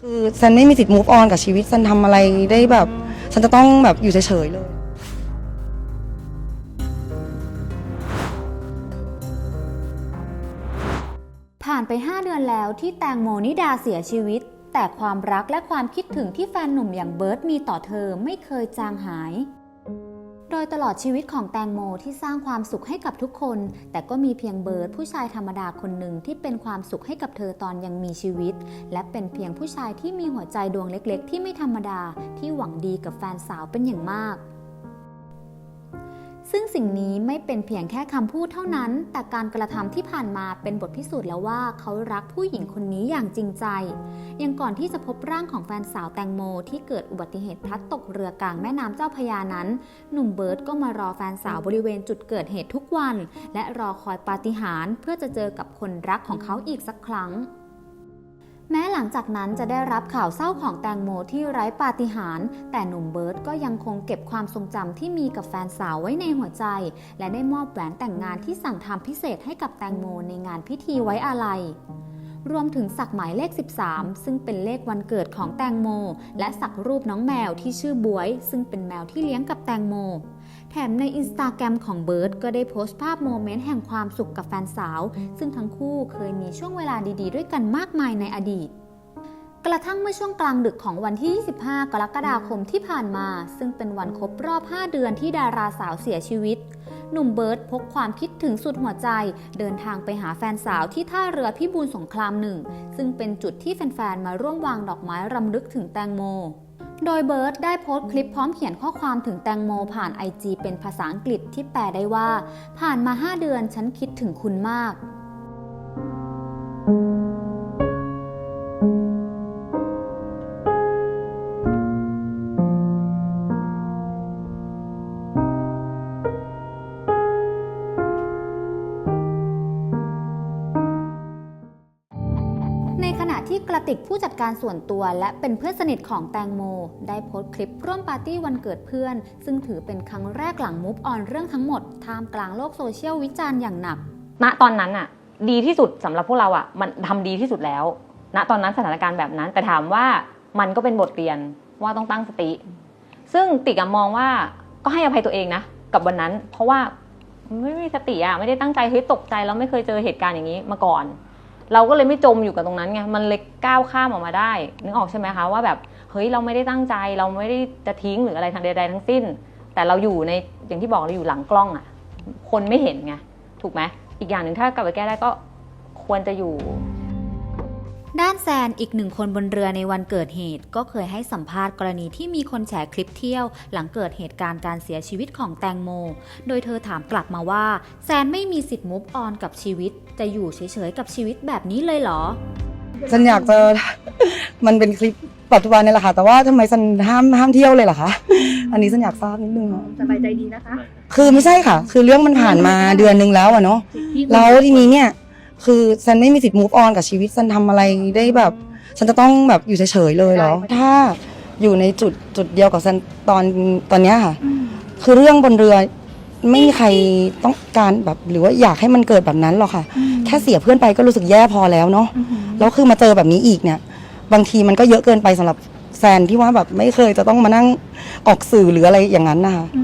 คือฉันไม่มีสิทธิ์ move on กับชีวิตฉันทำอะไรได้แบบฉันจะต้องแบบอยู่เฉยๆเลย ผ่านไป 5 เดือนแล้วที่แตงโมนิดาเสียชีวิต แต่ความรักและความคิดถึงที่แฟนหนุ่มอย่างเบิร์ตมีต่อเธอไม่เคยจางหาย โดยตลอดชีวิตของแตงโมที่สร้างความสุขให้กับทุกคน แต่ก็มีเพียงเบิร์ตผู้ชายธรรมดาคนหนึ่งที่เป็นความสุขให้กับเธอตอนยังมีชีวิต และเป็นเพียงผู้ชายที่มีหัวใจดวงเล็ก ๆ ที่ไม่ธรรมดาที่หวังดีกับแฟนสาวเป็นอย่างมาก ซึ่งสิ่งนี้ไม่เป็นเพียงแค่คำพูดเท่านั้น แต่การกระทำที่ผ่านมาเป็นบทพิสูจน์แล้วว่าเขารักผู้หญิงคนนี้อย่างจริงใจ ยังก่อนที่จะพบร่างของแฟนสาวแตงโม ที่เกิดอุบัติเหตุพลัดตกเรือกลางแม่น้ำเจ้าพยานั้น หนุ่มเบิร์ตก็มารอแฟนสาวบริเวณจุดเกิดเหตุทุกวัน และรอคอยปาฏิหาริย์เพื่อจะเจอกับคนรักของเขาอีกสักครั้ง แม้หลังจากนั้นจะได้รับข่าวเศร้าของแตงโมที่ไร้ปาฏิหาริย์แต่หนุ่มเบิร์ตก็ยังคงเก็บความทรงจำที่มีกับแฟนสาวไว้ในหัวใจ และได้มอบแหวนแต่งงานที่สั่งทำพิเศษให้กับแตงโมในงานพิธีไว้อาลัยรวมถึงสักหมายเลข 13 ซึ่งเป็นเลขวันเกิดของแตงโม และสักรูปน้องแมวที่ชื่อบวย ซึ่งเป็นแมวที่เลี้ยงกับแตงโม แถมในอินสตาแกรมของเบิร์ตก็ได้โพสต์ภาพโมเมนต์แห่งความสุขกับแฟนสาว ซึ่งทั้งคู่เคยมีช่วงเวลาดีๆ ด้วยกันมากมายในอดีตกระทั่งเมื่อช่วงกลางดึกของวันที่ 25 กรกฎาคมที่ผ่านมา ซึ่งเป็นวันครบรอบ 5 เดือนที่ดาราสาวเสียชีวิต หนุ่มเบิร์ตพกความคิดถึงสุดหัวใจ เดินทางไปหาแฟนสาวที่ท่าเรือพิบูลสงครามหนึ่ง ซึ่งเป็นจุดที่แฟนๆ มาร่วมวางดอกไม้รำลึกถึงแตงโม โดยเบิร์ตได้โพสต์คลิปพร้อมเขียนข้อความถึงแตงโมผ่านไอจีเป็นภาษาอังกฤษที่แปลได้ว่า ผ่านมา 5 เดือนฉันคิดถึงคุณมากใน ที่กระติกผู้จัดการส่วนตัวและเป็นเพื่อนสนิทของแตงโม ได้โพสต์คลิปร่วมปาร์ตี้วันเกิดเพื่อน ซึ่งถือเป็นครั้งแรกหลังมูฟออนเรื่องทั้งหมดท่ามกลางโลกโซเชียลวิจารณ์อย่างหนัก ณตอนนั้นอะดีที่สุดสำหรับพวกเราอะมันทำดีที่สุดแล้ว ณตอนนั้นสถานการณ์แบบนั้น แต่ถามว่ามันก็เป็นบทเรียนว่าต้องตั้งสติ ซึ่งติกมองว่าก็ให้อภัยตัวเองนะกับวันนั้น เพราะว่าไม่มีสติอะไม่ได้ตั้งใจเฮ้ยตกใจแล้วไม่เคยเจอเหตุการณ์อย่างนี้มาก่อน เราก็เลยไม่จมอยู่กับตรงนั้นไงมันเลยก้าวข้ามออกมาได้ นึกออกใช่ไหมคะว่าแบบเฮ้ยเราไม่ได้ตั้งใจเราไม่ได้จะทิ้งหรืออะไรทางใดๆทั้งสิ้น แต่เราอยู่ในอย่างที่บอกเราอยู่หลังกล้องอะคนไม่เห็นไงถูกไหมอีกอย่างหนึ่งถ้ากลับไปแก้ได้ก็ควรจะอยู่ ด้านแซนอีกหนึ่งคนบนเรือในวันเกิดเหตุ ก็เคยให้สัมภาษณ์กรณีที่มีคนแชร์คลิปเที่ยว หลังเกิดเหตุการณ์การเสียชีวิตของแตงโม โดยเธอถามกลับมาว่า แซนไม่มีสิทธิ์มุฟออนกับชีวิต จะอยู่เฉยๆกับชีวิตแบบนี้เลยเหรอ ฉันอยากจะ มันเป็นคลิปปัจจุบันนี่แหละค่ะ แต่ว่าทำไมฉันห้ามห้ามเที่ยวเลยเหรอคะ อันนี้ฉันอยากทราบนิดนึงอะสบายใจดีนะคะ คือไม่ใช่ค่ะ คือเรื่องมันผ่านมาเดือนนึงแล้วอะเนาะ แล้วทีนี้เนี่ย คือฉันไม่มีสิทธิ์ move on กับชีวิตฉันทำอะไรได้แบบ ฉันจะต้องแบบอยู่เฉยๆเลยเหรอ ถ้าอยู่ในจุดจุดเดียวกับฉันตอนตอนเนี้ยค่ะ คือเรื่องบนเรือไม่มีใครต้องการแบบหรือว่าอยากให้มันเกิดแบบนั้นหรอกค่ะ แค่เสียเพื่อนไปก็รู้สึกแย่พอแล้วเนาะ แล้วคือมาเจอแบบนี้อีกเนี่ย บางทีมันก็เยอะเกินไปสำหรับแซนที่ว่าแบบไม่เคยจะต้องมานั่งออกสื่อหรืออะไรอย่างนั้นนะคะ อื